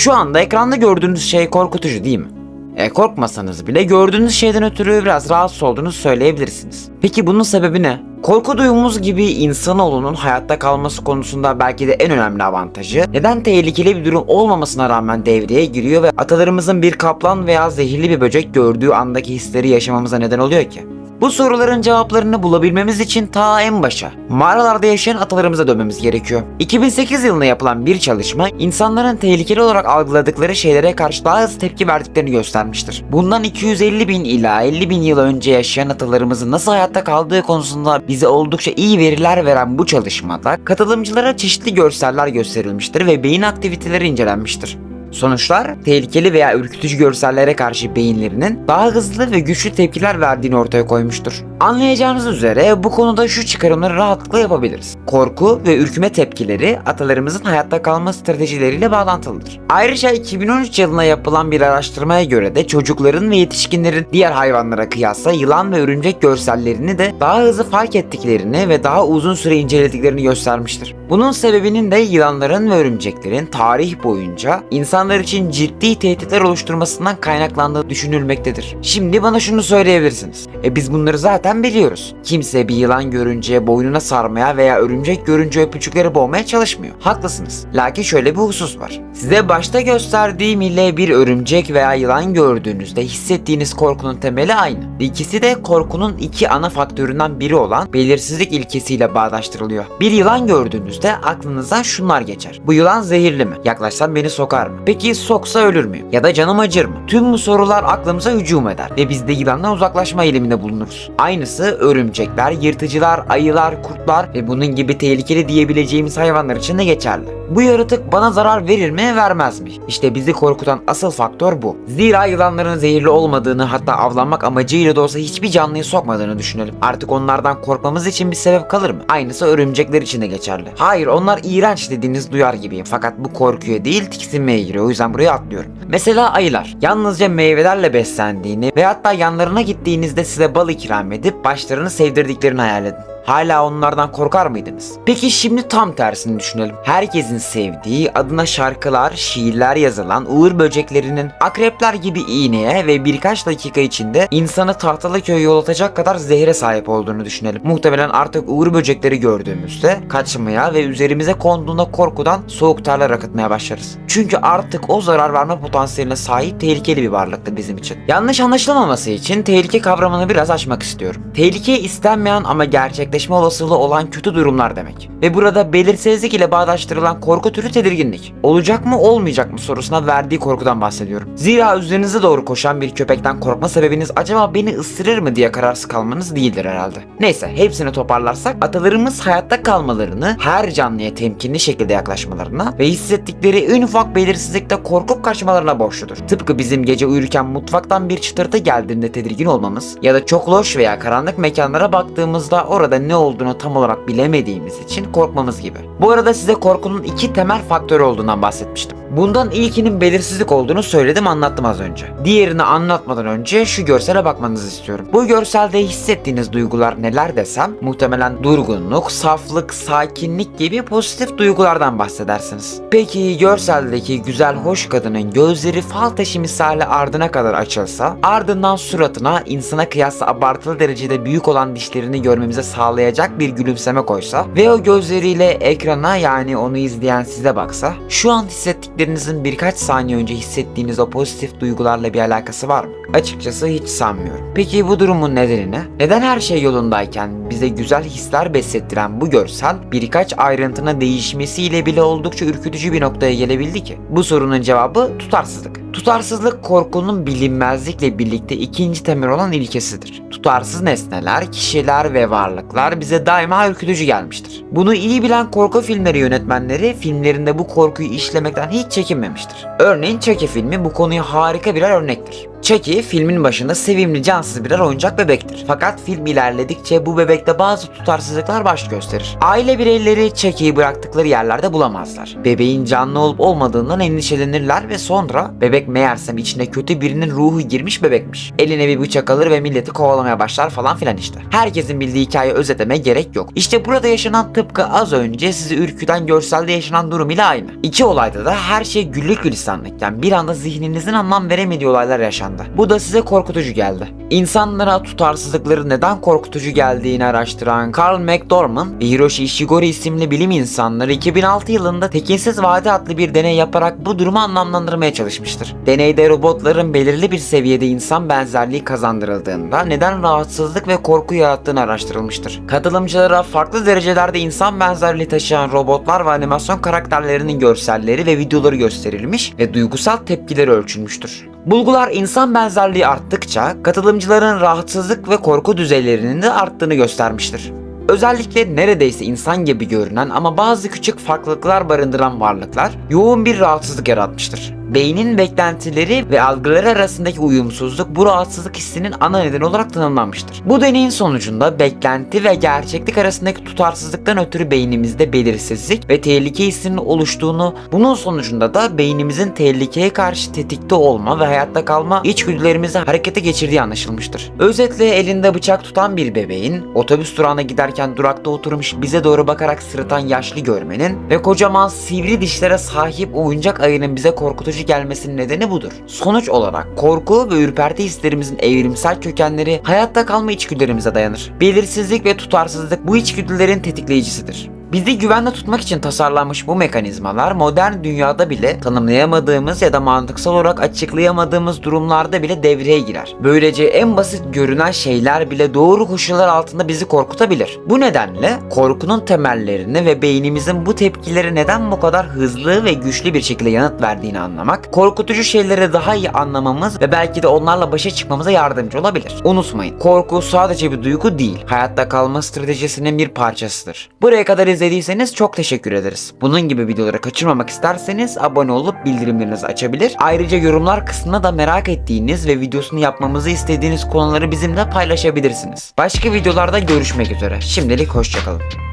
Şu anda ekranda gördüğünüz şey korkutucu değil mi? E korkmasanız bile gördüğünüz şeyden ötürü biraz rahatsız olduğunuzu söyleyebilirsiniz. Peki bunun sebebi ne? Korku duyumuz gibi insanoğlunun hayatta kalması konusunda belki de en önemli avantajı neden tehlikeli bir durum olmamasına rağmen devreye giriyor ve atalarımızın bir kaplan veya zehirli bir böcek gördüğü andaki hisleri yaşamamıza neden oluyor ki? Bu soruların cevaplarını bulabilmemiz için ta en başa, mağaralarda yaşayan atalarımıza dönmemiz gerekiyor. 2008 yılında yapılan bir çalışma, insanların tehlikeli olarak algıladıkları şeylere karşı daha hızlı tepki verdiklerini göstermiştir. Bundan 250 bin ila 50 bin yıl önce yaşayan atalarımızın nasıl hayatta kaldığı konusunda bize oldukça iyi veriler veren bu çalışmada, katılımcılara çeşitli görseller gösterilmiştir ve beyin aktiviteleri incelenmiştir. Sonuçlar tehlikeli veya ürkütücü görsellere karşı beyinlerinin daha hızlı ve güçlü tepkiler verdiğini ortaya koymuştur. Anlayacağınız üzere bu konuda şu çıkarımları rahatlıkla yapabiliriz. Korku ve ürkme tepkileri atalarımızın hayatta kalma stratejileriyle bağlantılıdır. Ayrıca 2013 yılında yapılan bir araştırmaya göre de çocukların ve yetişkinlerin diğer hayvanlara kıyasla yılan ve örümcek görsellerini de daha hızlı fark ettiklerini ve daha uzun süre incelediklerini göstermiştir. Bunun sebebinin de yılanların ve örümceklerin tarih boyunca insanlar için ciddi tehditler oluşturmasından kaynaklandığı düşünülmektedir. Şimdi bana şunu söyleyebilirsiniz. E biz bunları zaten biliyoruz. Kimse bir yılan görünce boynuna sarmaya veya örümcek görünce öpücükleri boğmaya çalışmıyor. Haklısınız. Lakin şöyle bir husus var. Size başta gösterdiğim ile bir örümcek veya yılan gördüğünüzde hissettiğiniz korkunun temeli aynı. İkisi de korkunun iki ana faktöründen biri olan belirsizlik ilkesiyle bağdaştırılıyor. Bir yılan gördüğünüzde aklınıza şunlar geçer. Bu yılan zehirli mi? Yaklaşsam beni sokar mı? Peki soksa ölür müyüm? Ya da canım acır mı? Tüm bu sorular aklımıza hücum eder ve biz de yılandan uzaklaşma eğiliminde bulunuruz. Aynısı örümcekler, yırtıcılar, ayılar, kurtlar ve bunun gibi tehlikeli diyebileceğimiz hayvanlar için de geçerli. Bu yaratık bana zarar verir mi vermez mi? İşte bizi korkutan asıl faktör bu. Zira yılanların zehirli olmadığını hatta avlanmak amacıyla da olsa hiçbir canlıyı sokmadığını düşünelim. Artık onlardan korkmamız için bir sebep kalır mı? Aynısı örümcekler için de geçerli. Hayır onlar iğrenç dediğiniz duyar gibiyim fakat bu korkuya değil tiksinmeye giriyor o yüzden buraya atlıyorum. Mesela ayılar yalnızca meyvelerle beslendiğini ve hatta yanlarına gittiğinizde size bal ikram edip başlarını sevdirdiklerini hayal edin. Hala onlardan korkar mıydınız? Peki şimdi tam tersini düşünelim. Herkesin sevdiği, adına şarkılar, şiirler yazılan uğur böceklerinin akrepler gibi iğneye ve birkaç dakika içinde insanı Tahtalıköy'e yol atacak kadar zehre sahip olduğunu düşünelim. Muhtemelen artık uğur böcekleri gördüğümüzde kaçmaya ve üzerimize konduğunda korkudan soğuk terler akıtmaya başlarız. Çünkü artık o zarar verme potansiyeline sahip tehlikeli bir varlıktır bizim için. Yanlış anlaşılmaması için tehlike kavramını biraz açmak istiyorum. Tehlike istenmeyen ama gerçekleşme olasılığı olan kötü durumlar demek. Ve burada belirsizlik ile bağdaştırılan korku türü tedirginlik. Olacak mı olmayacak mı sorusuna verdiği korkudan bahsediyorum. Zira üzerinize doğru koşan bir köpekten korkma sebebiniz acaba beni ısırır mı diye kararsız kalmanız değildir herhalde. Neyse hepsini toparlarsak atalarımız hayatta kalmalarını her canlıya temkinli şekilde yaklaşmalarına ve hissettikleri en ufak belirsizlikte korkup kaçmalarına borçludur. Tıpkı bizim gece uyurken mutfaktan bir çıtırtı geldiğinde tedirgin olmamız ya da çok loş veya karanlık mekanlara baktığımızda orada ne olduğunu tam olarak bilemediğimiz için korkmamız gibi. Bu arada size korkunun iki temel faktörü olduğundan bahsetmiştim. Bundan ilkinin belirsizlik olduğunu söyledim anlattım az önce. Diğerini anlatmadan önce şu görsele bakmanızı istiyorum. Bu görselde hissettiğiniz duygular neler desem muhtemelen durgunluk, saflık, sakinlik gibi pozitif duygulardan bahsedersiniz. Peki görseldeki güzel hoş kadının gözleri fal taşı misali ardına kadar açılsa ardından suratına insana kıyasla abartılı derecede büyük olan dişlerini görmemize sağlayacak bir gülümseme koysa ve o gözleriyle ekrana yani onu izleyen size baksa şu an hissettiklerinizin birkaç saniye önce hissettiğiniz o pozitif duygularla bir alakası var mı? Açıkçası hiç sanmıyorum. Peki bu durumun nedeni ne? Neden her şey yolundayken bize güzel hisler beslettiren bu görsel birkaç ayrıntının değişmesiyle bile oldukça ürkütücü bir noktaya gelebildi ki? Bu sorunun cevabı tutarsızlık. Tutarsızlık korkunun bilinmezlikle birlikte ikinci temel olan ilkesidir. Tutarsız nesneler, kişiler ve varlıklar bize daima ürkütücü gelmiştir. Bunu iyi bilen korku filmleri yönetmenleri filmlerinde bu korkuyu işlemekten hiç çekinmemiştir. Örneğin Chucky filmi bu konuya harika birer örnektir. Chucky filmin başında sevimli cansız birer oyuncak bebektir. Fakat film ilerledikçe bu bebekte bazı tutarsızlıklar baş gösterir. Aile bireyleri Chucky'yi bıraktıkları yerlerde bulamazlar. Bebeğin canlı olup olmadığından endişelenirler ve sonra bebek meğersem içine kötü birinin ruhu girmiş bebekmiş. Eline bir bıçak alır ve milleti kovalamaya başlar falan filan işte. Herkesin bildiği hikaye özetleme gerek yok. İşte burada yaşanan tıpkı az önce sizi ürküten görselde yaşanan durum ile aynı. İki olayda da her şey güllük gülistanlıkken bir anda zihninizin anlam veremediği olaylar yaşandı. Bu da size korkutucu geldi. İnsanlara tutarsızlıkları neden korkutucu geldiğini araştıran Carl McDormand ve Hiroshi Ishiguro isimli bilim insanları 2006 yılında Tekinsiz Vade adlı bir deney yaparak bu durumu anlamlandırmaya çalışmıştır. Deneyde robotların belirli bir seviyede insan benzerliği kazandırıldığında neden rahatsızlık ve korku yarattığını araştırılmıştır. Katılımcılara farklı derecelerde insan benzerliği taşıyan robotlar ve animasyon karakterlerinin görselleri ve videoları gösterilmiş ve duygusal tepkileri ölçülmüştür. Bulgular insan benzerliği arttıkça katılımcıların rahatsızlık ve korku düzeylerinin de arttığını göstermiştir. Özellikle neredeyse insan gibi görünen ama bazı küçük farklılıklar barındıran varlıklar yoğun bir rahatsızlık yaratmıştır. Beynin beklentileri ve algıları arasındaki uyumsuzluk bu rahatsızlık hissinin ana nedeni olarak tanımlanmıştır. Bu deneyin sonucunda beklenti ve gerçeklik arasındaki tutarsızlıktan ötürü beynimizde belirsizlik ve tehlike hissinin oluştuğunu, bunun sonucunda da beynimizin tehlikeye karşı tetikte olma ve hayatta kalma içgüdülerimizi harekete geçirdiği anlaşılmıştır. Özetle elinde bıçak tutan bir bebeğin, otobüs durağına giderken durakta oturmuş bize doğru bakarak sırıtan yaşlı görmenin ve kocaman sivri dişlere sahip oyuncak ayının bize korkutucu gelmesinin nedeni budur. Sonuç olarak korku ve ürperti hislerimizin evrimsel kökenleri hayatta kalma içgüdülerimize dayanır. Belirsizlik ve tutarsızlık bu içgüdülerin tetikleyicisidir. Bizi güvende tutmak için tasarlanmış bu mekanizmalar modern dünyada bile tanımlayamadığımız ya da mantıksal olarak açıklayamadığımız durumlarda bile devreye girer. Böylece en basit görünen şeyler bile doğru koşullar altında bizi korkutabilir. Bu nedenle korkunun temellerini ve beynimizin bu tepkileri neden bu kadar hızlı ve güçlü bir şekilde yanıt verdiğini anlamak, korkutucu şeyleri daha iyi anlamamız ve belki de onlarla başa çıkmamıza yardımcı olabilir. Unutmayın, korku sadece bir duygu değil, hayatta kalma stratejisinin bir parçasıdır. Buraya kadar izlediyseniz çok teşekkür ederiz. Bunun gibi videoları kaçırmamak isterseniz abone olup bildirimlerinizi açabilir. Ayrıca yorumlar kısmına da merak ettiğiniz ve videosunu yapmamızı istediğiniz konuları bizimle paylaşabilirsiniz. Başka videolarda görüşmek üzere. Şimdilik hoşçakalın.